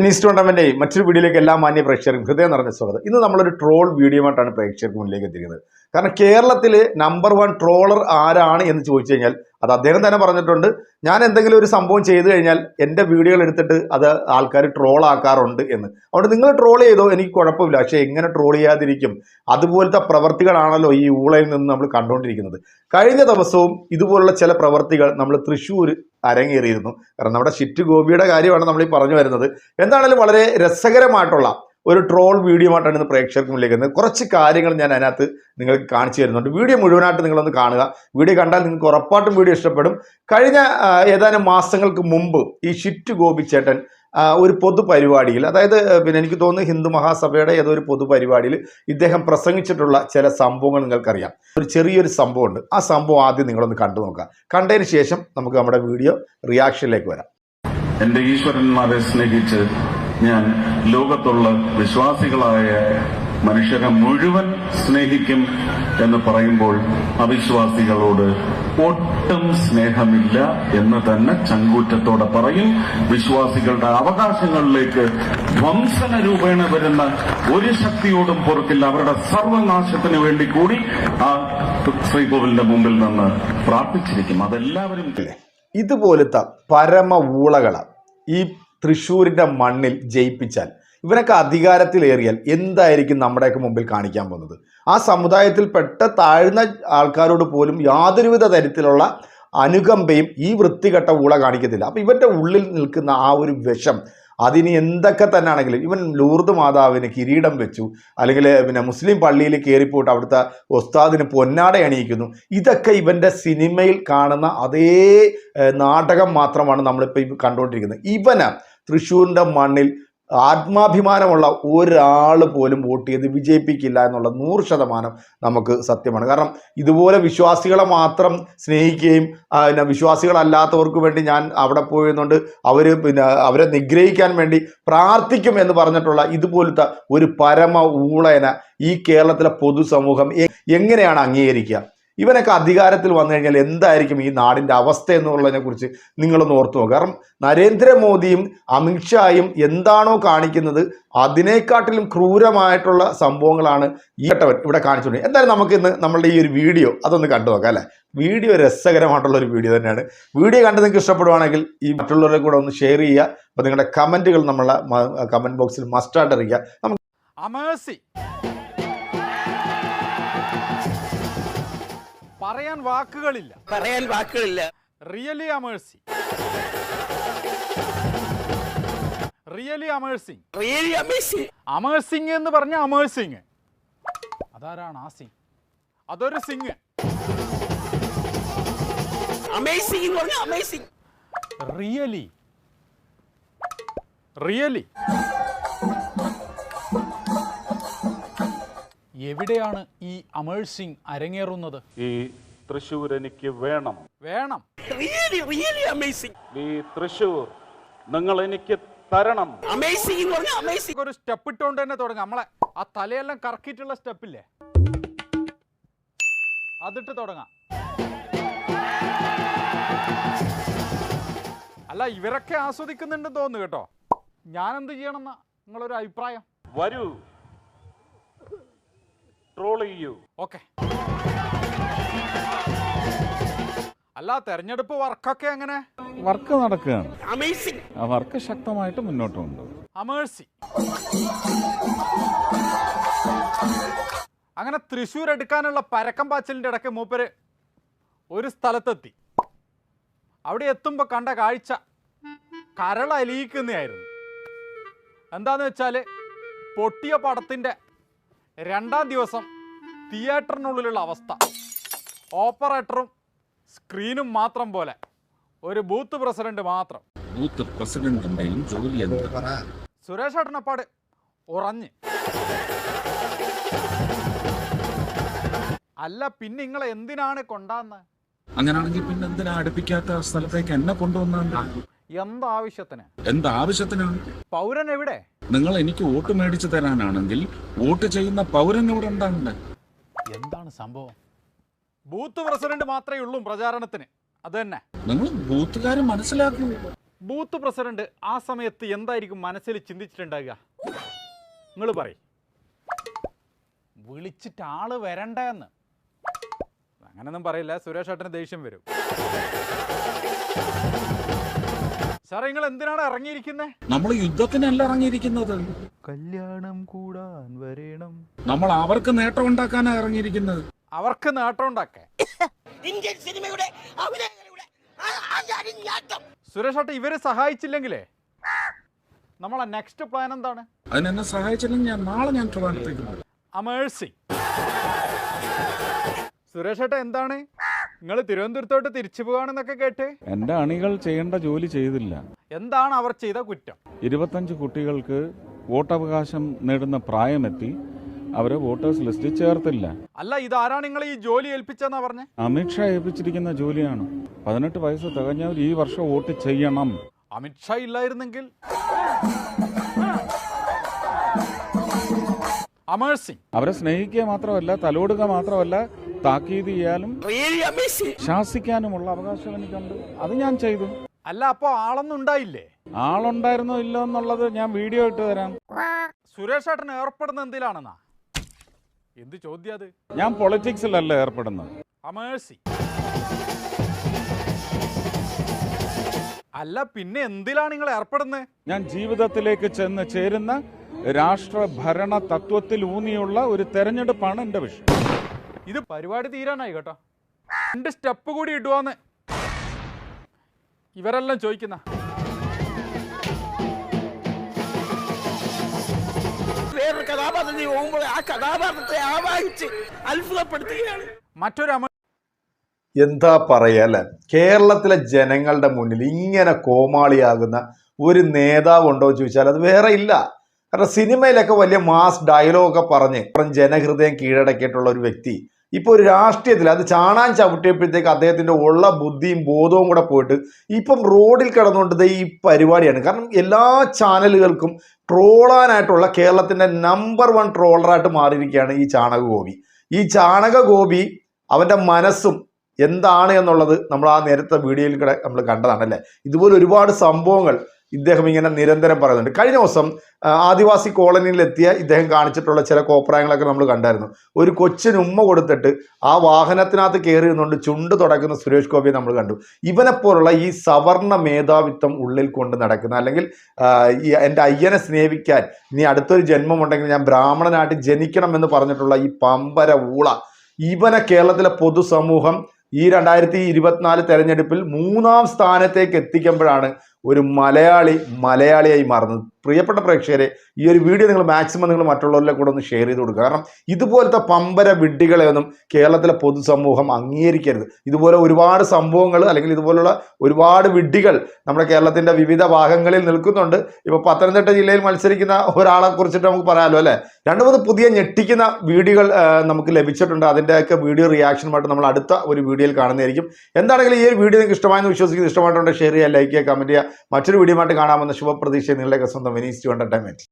News tournament മറ്റൊരു വീഡിയോയിലേക്ക് എല്ലാ മാന്യ പ്രേക്ഷകർക്കും ഹൃദയം നിറഞ്ഞ സ്വാഗതം. ഇന്ന് നമ്മളൊരു ട്രോൾ വീഡിയോ ആയിട്ടാണ് പ്രേക്ഷകർക്ക് മുന്നിലേക്ക് എത്തിക്കുന്നത് കാരണം കേരളത്തിലെ നമ്പർ വൺ ട്രോളർ ആരാണ് എന്ന് ചോദിച്ചു കഴിഞ്ഞാൽ അത് അദ്ദേഹം തന്നെ പറഞ്ഞിട്ടുണ്ട്. ഞാൻ എന്തെങ്കിലും ഒരു സംഭവം ചെയ്തു കഴിഞ്ഞാൽ എന്റെ വീഡിയോകൾ എടുത്തിട്ട് അത് ആൾക്കാർ ട്രോൾ ആക്കാറുണ്ട് എന്ന്. അതുകൊണ്ട് നിങ്ങൾ ട്രോൾ ചെയ്തോ എനിക്ക് കുഴപ്പമില്ല. പക്ഷേ എങ്ങനെ ട്രോൾ ചെയ്യാതിരിക്കും. അതുപോലത്തെ പ്രവർത്തികളാണല്ലോ ഈ ഊളയിൽ നിന്ന് നമ്മൾ കണ്ടുകൊണ്ടിരിക്കുന്നത്. കഴിഞ്ഞ ദിവസവും ഇതുപോലുള്ള ചില പ്രവർത്തികൾ നമ്മൾ തൃശ്ശൂർ അരങ്ങേറിയിരുന്നു. കാരണം നമ്മുടെ ഷിറ്റ് ഗോപിയുടെ കാര്യമാണ് നമ്മൾ ഈ പറഞ്ഞു വരുന്നത്. എന്താണെങ്കിലും വളരെ രസകരമായിട്ടുള്ള ഒരു ട്രോൾ വീഡിയോ ആയിട്ടാണ് ഇന്ന് പ്രേക്ഷകർക്ക് മുന്നിലേക്ക് കുറച്ച് കാര്യങ്ങൾ ഞാൻ അതിനകത്ത് നിങ്ങൾക്ക് കാണിച്ചു തരുന്നുണ്ട്. വീഡിയോ മുഴുവനായിട്ട് നിങ്ങളൊന്ന് കാണുക. വീഡിയോ കണ്ടാൽ നിങ്ങൾക്ക് ഉറപ്പായിട്ടും വീഡിയോ ഇഷ്ടപ്പെടും. കഴിഞ്ഞ ഏതാനും മാസങ്ങൾക്ക് മുമ്പ് ഈ ഷിറ്റ് ഗോപിച്ചേട്ടൻ ഒരു പൊതുപരിപാടിയിൽ അതായത് പിന്നെ എനിക്ക് തോന്നുന്നു ഹിന്ദു മഹാസഭയുടെ ഏതോ ഒരു പൊതുപരിപാടിയിൽ ഇദ്ദേഹം പ്രസംഗിച്ചിട്ടുള്ള ചില സംഭവങ്ങൾ നിങ്ങൾക്കറിയാം. ഒരു ചെറിയൊരു സംഭവമുണ്ട്. ആ സംഭവം ആദ്യം നിങ്ങളൊന്ന് കണ്ടു നോക്കുക. കണ്ടതിന് ശേഷം നമുക്ക് നമ്മുടെ വീഡിയോ റിയാക്ഷനിലേക്ക് വരാം. എന്റെ ഈശ്വരന്മാരെ സ്നേഹിച്ച് ഞാൻ ലോകത്തുള്ള വിശ്വാസികളായ മനുഷ്യരെ മുഴുവൻ സ്നേഹിക്കും എന്ന് പറയുമ്പോൾ അവിശ്വാസികളോട് ഒട്ടും സ്നേഹമില്ല എന്ന് തന്നെ ചങ്കൂറ്റത്തോടെ പറയും. വിശ്വാസികളുടെ അവകാശങ്ങളിലേക്ക് ധ്വംസന രൂപേണ വരുന്ന ഒരു ശക്തിയോടും പുറത്തില്ല. അവരുടെ സർവനാശത്തിന് വേണ്ടി കൂടി ആ ശ്രീകോവിലിന്റെ മുമ്പിൽ നിന്ന് പ്രാർത്ഥിച്ചിരിക്കും. അതെല്ലാവരും ഇതുപോലത്തെ പരമ ഊളകള. ഈ തൃശ്ശൂരിന്റെ മണ്ണിൽ ജയിപ്പിച്ചാൽ ഇവനൊക്കെ അധികാരത്തിലേറിയാൽ എന്തായിരിക്കും നമ്മുടെയൊക്കെ മുമ്പിൽ കാണിക്കാൻ പോകുന്നത്? ആ സമുദായത്തിൽപ്പെട്ട താഴ്ന്ന ആൾക്കാരോട് പോലും യാതൊരുവിധ തരത്തിലുള്ള അനുകമ്പയും ഈ വൃത്തികെട്ട ഊള കാണിക്കത്തില്ല. അപ്പം ഇവന്റെ ഉള്ളിൽ നിൽക്കുന്ന ആ ഒരു വിഷം അതിന് എന്തൊക്കെ തന്നെ ആണെങ്കിലും ഇവൻ ലൂർദ് മാതാവിന് കിരീടം വെച്ചു അല്ലെങ്കിൽ പിന്നെ മുസ്ലിം പള്ളിയിൽ കയറിപ്പോയിട്ട് അവിടുത്തെ ഒസ്താദിന് പൊന്നാട അണിയിക്കുന്നു. ഇതൊക്കെ ഇവന്റെ സിനിമയിൽ കാണുന്ന അതേ നാടകം മാത്രമാണ് നമ്മളിപ്പോൾ കണ്ടുകൊണ്ടിരിക്കുന്നത്. ഇവന് തൃശ്ശൂരിന്റെ മണ്ണിൽ ആത്മാഭിമാനമുള്ള ഒരാൾ പോലും വോട്ട് ചെയ്ത് വിജയിപ്പിക്കില്ല എന്നുള്ള നൂറ് ശതമാനം നമുക്ക് സത്യമാണ്. കാരണം ഇതുപോലെ വിശ്വാസികളെ മാത്രം സ്നേഹിക്കുകയും പിന്നെ വിശ്വാസികളല്ലാത്തവർക്ക് വേണ്ടി ഞാൻ അവിടെ പോയിരുന്നുകൊണ്ട് അവർ പിന്നെ അവരെ നിഗ്രഹിക്കാൻ വേണ്ടി പ്രാർത്ഥിക്കും എന്ന് പറഞ്ഞിട്ടുള്ള ഇതുപോലത്തെ ഒരു പരമ ഊളേന ഈ കേരളത്തിലെ പൊതുസമൂഹം എങ്ങനെയാണ് അംഗീകരിക്കുക? ഇവനൊക്കെ അധികാരത്തിൽ വന്നു കഴിഞ്ഞാൽ എന്തായിരിക്കും ഈ നാടിന്റെ അവസ്ഥ എന്നുള്ളതിനെ കുറിച്ച് നിങ്ങളൊന്ന് ഓർത്തു നോക്കുക കാരണം നരേന്ദ്രമോദിയും അമിത്ഷായും എന്താണോ കാണിക്കുന്നത് അതിനേക്കാട്ടിലും ക്രൂരമായിട്ടുള്ള സംഭവങ്ങളാണ് ഈ ഘട്ടവൻ ഇവിടെ കാണിച്ചുകൊണ്ടിരിക്കുന്നത്. എന്തായാലും നമുക്ക് ഇന്ന് നമ്മളുടെ ഈ ഒരു വീഡിയോ അതൊന്ന് കണ്ടു നോക്കാം അല്ലേ? വീഡിയോ രസകരമായിട്ടുള്ള ഒരു വീഡിയോ തന്നെയാണ്. വീഡിയോ കണ്ട് നിങ്ങൾക്ക് ഇഷ്ടപ്പെടുവാണെങ്കിൽ ഈ മറ്റുള്ളവരെ കൂടെ ഒന്ന് ഷെയർ ചെയ്യുക. അപ്പോൾ നിങ്ങളുടെ കമന്റുകൾ നമ്മളെ കമന്റ് ബോക്സിൽ മസ്റ്റായിട്ട് അറിയിക്കുക നമുക്ക് അമേഴ്സി പറയാൻ വാക്കുകളില്ല. പറയാൻ വാക്കുകളില്ല. റിയലി അമേഴ്സി റിയലി അമേഴ്സിങ് റിയലി അമേഴ്സിങ് എന്ന് പറഞ്ഞ അമേഴ്സിങ് അതാരാണ് ആ സിംഗ് അതൊരു സിംഗ് അമേസിംഗ് എന്ന് പറഞ്ഞ അമേസിംഗ് റിയലി റിയലി എവിടെയാണ് ഈ അമേഴ്സിങ് അരങ്ങേറുന്നത്? ഈ തൃശൂർ എനിക്ക് വേണം. വേണം. റിയലി റിയലി അമേസിംഗ് ഈ തൃശൂർ നിങ്ങൾ എനിക്ക് തരണം ഒരു സ്റ്റെപ്പ് ഇട്ടുകൊണ്ട് തന്നെ തുടങ്ങാം. നമ്മളെ ആ തലയെല്ലാം കറക്കിയിട്ടുള്ള സ്റ്റെപ്പില്ലേ? അതിട്ട് തുടങ്ങാം. അല്ല ഇവരൊക്കെ ആസ്വദിക്കുന്നുണ്ടെന്ന് തോന്നുന്നു കേട്ടോ. ഞാൻ എന്ത് ചെയ്യണമെന്ന നിങ്ങളൊരു അഭിപ്രായം വരൂ. ട്രോൾ ചെയ്യൂ. ഓക്കെ. അല്ല തെരഞ്ഞെടുപ്പ് വർക്കൊക്കെ എങ്ങനെ? വർക്ക് നടക്കുകയാണ്. അമേസിംഗ് ആ വർക്ക് ശക്തമായിട്ട് മുന്നോട്ട് കൊണ്ടു അമേഴ്സി. അങ്ങനെ തൃശ്ശൂർ എടുക്കാനുള്ള പരക്കം പാച്ചലിന്റെ ഇടയ്ക്ക് മൂപ്പര് ഒരു സ്ഥലത്തെത്തി. അവിടെ എത്തുമ്പോൾ കണ്ട കാഴ്ച കരളലിയിക്കുന്നതായിരുന്നു. എന്താന്ന് വെച്ചാൽ പൊട്ടിയ പടത്തിന്റെ രണ്ടാം ദിവസം തിയേറ്ററിനുള്ളിലുള്ള അവസ്ഥ. ഓപ്പറേറ്ററും സ്ക്രീനും മാത്രം പോലെ. ഒരു ബൂത്ത് പ്രസിഡന്റ് മാത്രം. ബൂത്ത് പ്രസിഡന്റിന്റെയും ജോലി എന്താ? സുരേഷ് ഏട്ടനപ്പാട് ഉറഞ്ഞ്. അല്ല പിന്നെ നിങ്ങൾ എന്തിനാണ് കൊണ്ടാന്ന്? അങ്ങനെയാണെങ്കിൽ പിന്നെ എന്തിനാ അടുപ്പിക്കാത്ത സ്ഥലത്തേക്ക് എന്നെ കൊണ്ടുവന്നാ? എന്താവശ്യത്തിന് എന്താവശ്യത്തിനാണ് പൗരൻ എവിടെ നിങ്ങൾ എനിക്ക് വോട്ട് മേടിച്ചു തരാനാണെങ്കിൽ വോട്ട് ചെയ്യുന്ന ഇവിടെ ഉണ്ടാകണ്ടേ എന്താണ് സംഭവം? ബൂത്ത് പ്രസിഡന്റ് മാത്രമേ ഉള്ളൂ പ്രചാരണത്തിന്. അത് തന്നെ. നിങ്ങൾ ബൂത്തുകാരൻ മനസ്സിലാക്കൂ. ബൂത്ത് പ്രസിഡന്റ് ആ സമയത്ത് എന്തായിരിക്കും മനസ്സിൽ ചിന്തിച്ചിട്ടുണ്ടാകുക നിങ്ങൾ പറയും. വിളിച്ചിട്ട് ആൾ വരണ്ടെന്ന്. അങ്ങനൊന്നും പറയില്ല. സുരേഷ് ഏട്ടന് ദേഷ്യം വരും. സാറേ നിങ്ങൾ എന്തിനാണ് ഇറങ്ങിയിരിക്കുന്നത് നമ്മൾ യുദ്ധത്തിനല്ല ഇറങ്ങിയിരിക്കുന്നത്. കല്യാണം കൂടാൻ വരണം. നമ്മൾ അവർക്ക് നേട്ടം ഉണ്ടാക്കാനാണ് ഇറങ്ങിയിരിക്കുന്നത്. അവർക്ക് നേട്ടം ഉണ്ടാക്കേ ഇന്ത്യൻ സിനിമയുടെ സുരേഷ് ഏട്ട ഇവരെ സഹായിച്ചില്ലെങ്കിലേ? നമ്മളെ നെക്സ്റ്റ് പ്ലാൻ എന്താണ്? അതിനെന്നെ സഹായിച്ചില്ലെങ്കിൽ ഞാൻ നാളെ ഞാൻ ട്രിവാൻഡ്രത്തേക്ക് അമേഴ്സി സുരേഷ് ഏട്ട എന്താണ്? നിങ്ങൾ തിരുവനന്തപുരത്തോട്ട് തിരിച്ചു പോവാണെന്നൊക്കെ കേട്ട്? എന്റെ അണികൾ ചെയ്യേണ്ട ജോലി ചെയ്തില്ല. എന്താണ് അവർ ചെയ്ത കുറ്റം? ഇരുപത്തഞ്ച് കുട്ടികൾക്ക് വോട്ടവകാശം നേടുന്ന പ്രായമെത്തി അവരെ വോട്ടേഴ്സ് ലിസ്റ്റിൽ ചേർത്തില്ല. അല്ല ഇതാരാണ് നിങ്ങൾ ഈ ജോലി ഏൽപ്പിച്ചെന്നാ പറഞ്ഞേ? അമിത്ഷാ ഏൽപ്പിച്ചിരിക്കുന്ന ജോലിയാണ്. പതിനെട്ട് വയസ്സ് തികഞ്ഞവർ ഈ വർഷം വോട്ട് ചെയ്യണം. അമിത്ഷാ ഇല്ലായിരുന്നെങ്കിൽ? അമേഴ്സിംഗ് അവരെ സ്നേഹിക്കുക മാത്രമല്ല തലോടുക മാത്രമല്ല താക്കീത് ചെയ്യാനും ശാസിക്കാനുമുള്ള അവകാശം എനിക്കുണ്ട്. അത് ഞാൻ ചെയ്തു. അല്ല അപ്പോ ആളൊന്നും ഉണ്ടായില്ലേ? ആളുണ്ടായിരുന്നോ ഇല്ലോ എന്നുള്ളത് ഞാൻ വീഡിയോ ഇട്ട് തരാം. സുരേഷ് ഏട്ടൻ ഏർപ്പെടുന്ന എന്തിലാണെന്നാ? എന്ത് ചോദ്യം അത്? ഞാൻ പൊളിറ്റിക്സിലല്ല ഏർപ്പെടുന്നത്. അമേഴ്സി അല്ല പിന്നെ എന്തിലാണ് നിങ്ങൾ ഏർപ്പെടുന്നത്? ഞാൻ ജീവിതത്തിലേക്ക് ചെന്ന് ചേരുന്ന രാഷ്ട്രഭരണ തത്വത്തിൽ ഊന്നിയുള്ള ഒരു തെരഞ്ഞെടുപ്പാണ് എന്റെ വിഷയം. ഇത് പരിപാടി തീരാനായി കേട്ടോ. രണ്ട് സ്റ്റെപ്പ് കൂടി ഇടുവാന്ന്. ഇവരെല്ലാം ചോദിക്കുന്ന. വേറൊരു കഥാപാത്രത്തിൽ പോകുമ്പോൾ ആ കഥാപാത്രത്തെ ആവാഹിച്ച് അത്ഭുതപ്പെടുത്തുകയാണ്. മറ്റൊരു അമ എന്താ പറയാല കേരളത്തിലെ ജനങ്ങളുടെ മുന്നിൽ ഇങ്ങനെ കോമാളിയാകുന്ന ഒരു നേതാവുണ്ടോ എന്ന് ചോദിച്ചാൽ അത് വേറെ ഇല്ല. കാരണം സിനിമയിലൊക്കെ വലിയ മാസ് ഡയലോഗൊക്കെ പറഞ്ഞ് ഇപ്പം ജനഹൃദയം കീഴടക്കിയിട്ടുള്ള ഒരു വ്യക്തി. ഇപ്പോൾ ഒരു രാഷ്ട്രീയത്തിൽ അത് ചാണാൻ ചവിട്ടിയപ്പോഴത്തേക്ക് അദ്ദേഹത്തിന്റെ ഉള്ള ബുദ്ധിയും ബോധവും കൂടെ പോയിട്ട് ഇപ്പം റോഡിൽ കിടന്നുകൊണ്ട് ഈ പരിപാടിയാണ്. കാരണം എല്ലാ ചാനലുകൾക്കും ട്രോളാനായിട്ടുള്ള കേരളത്തിന്റെ നമ്പർ വൺ ട്രോളറായിട്ട് മാറിയിരിക്കുകയാണ് ഈ ചാണക ഗോപി ഈ ചാണക ഗോപി അവന്റെ മനസ്സും എന്താണ് എന്നുള്ളത് നമ്മൾ ആ നേരത്തെ വീഡിയോയിൽ കൂടെ നമ്മൾ കണ്ടതാണ് അല്ലേ? ഇതുപോലെ ഒരുപാട് സംഭവങ്ങൾ ഇദ്ദേഹം ഇങ്ങനെ നിരന്തരം പറയുന്നുണ്ട്. കഴിഞ്ഞ ദിവസം ആദിവാസി കോളനിയിലെത്തിയ ഇദ്ദേഹം കാണിച്ചിട്ടുള്ള ചില കോപ്രായങ്ങളൊക്കെ നമ്മൾ കണ്ടായിരുന്നു. ഒരു കൊച്ചിന് ഉമ്മ കൊടുത്തിട്ട് ആ വാഹനത്തിനകത്ത് കയറി നിന്നുകൊണ്ട് ചുണ്ട് തുടക്കുന്ന സുരേഷ് ഗോപിയെ നമ്മൾ കണ്ടു. ഇവനെപ്പോലുള്ള ഈ സവർണ മേധാവിത്വം ഉള്ളിൽ കൊണ്ട് നടക്കുന്ന അല്ലെങ്കിൽ ഈ എന്റെ അയ്യനെ സ്നേഹിക്കാൻ ഇനി അടുത്തൊരു ജന്മമുണ്ടെങ്കിൽ ഞാൻ ബ്രാഹ്മണനായിട്ട് ജനിക്കണം എന്ന് പറഞ്ഞിട്ടുള്ള ഈ പമ്പര ഊള ഇവനെ കേരളത്തിലെ പൊതുസമൂഹം ഈ രണ്ടായിരത്തി ഇരുപത്തിനാല് തെരഞ്ഞെടുപ്പിൽ മൂന്നാം സ്ഥാനത്തേക്ക് എത്തിക്കുമ്പോഴാണ് ഒരു മലയാളി മലയാളിയായി മാറുന്നത് പ്രിയപ്പെട്ട പ്രേക്ഷകരെ ഈ ഒരു വീഡിയോ നിങ്ങൾ മാക്സിമം നിങ്ങൾ മറ്റുള്ളവരിലെ കൂടെ ഒന്ന് ഷെയർ ചെയ്ത് കൊടുക്കുക. കാരണം ഇതുപോലത്തെ പമ്പര വിഡ്ഢികളെ ഒന്നും കേരളത്തിലെ പൊതുസമൂഹം അംഗീകരിക്കരുത്. ഇതുപോലെ ഒരുപാട് സംഭവങ്ങൾ അല്ലെങ്കിൽ ഇതുപോലുള്ള ഒരുപാട് വിഡ്ഢികൾ നമ്മുടെ കേരളത്തിന്റെ വിവിധ ഭാഗങ്ങളിൽ നിൽക്കുന്നുണ്ട്. ഇപ്പോൾ പത്തനംതിട്ട ജില്ലയിൽ മത്സരിക്കുന്ന ഒരാളെ കുറിച്ചിട്ട് നമുക്ക് പറയാമല്ലോ അല്ലേ? രണ്ട് മൂന്ന് പുതിയ ഞെട്ടിക്കുന്ന വീഡിയോകൾ നമുക്ക് ലഭിച്ചിട്ടുണ്ട്. അതിന്റെയൊക്കെ വീഡിയോ റിയാക്ഷനുമായിട്ട് നമ്മൾ അടുത്ത ഒരു വീഡിയോയിൽ കാണുന്നതായിരിക്കും. എന്താണെങ്കിലും ഈ ഒരു വീഡിയോ നിങ്ങൾക്ക് ഇഷ്ടമായെന്ന് വിശ്വസിക്കുന്നു. ഇഷ്ടമായിട്ടുണ്ട് ഷെയർ ചെയ്യുക ലൈക്ക് ചെയ്യുക കമന്റ് ചെയ്യുക. മറ്റൊരു വീഡിയോ ആയിട്ട് കാണാമെന്ന ശുഭപ്രതീക്ഷ നിങ്ങളുടെയൊക്കെ സ്വന്തം വിനീസ് ടു എന്റർടൈൻമെന്റ്